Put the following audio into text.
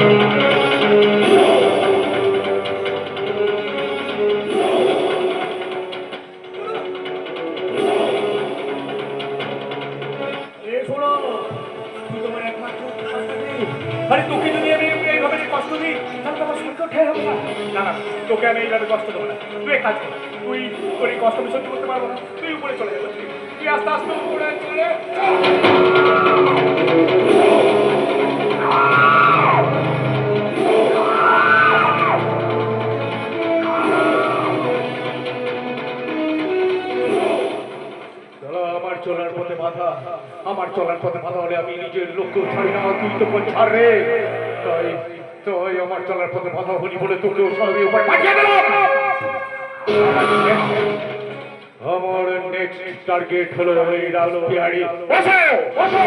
আরে তোকে যদি আমি কষ্ট দিই, তাহলে না। তোকে আমি কষ্ট দেবো না। তুই কষ্ট আমি করতে পারব না। তুই উপরে চলে যাবে তুই আস্তে আস্তে উপরে চলে চলার পথে বাধা। আমার চলার পথে বাধা হলে আমি নিজের লক্ষ্য ছাড়ি না, তুই তো কোন ছাড় তাই তাই আমার চলার পথে বাধা হলি বলে তোকেও সবই উপায় পাঠিয়ে আমার নেক্সট টার্গেট হলো এই রাজবিহারী বসো বসো।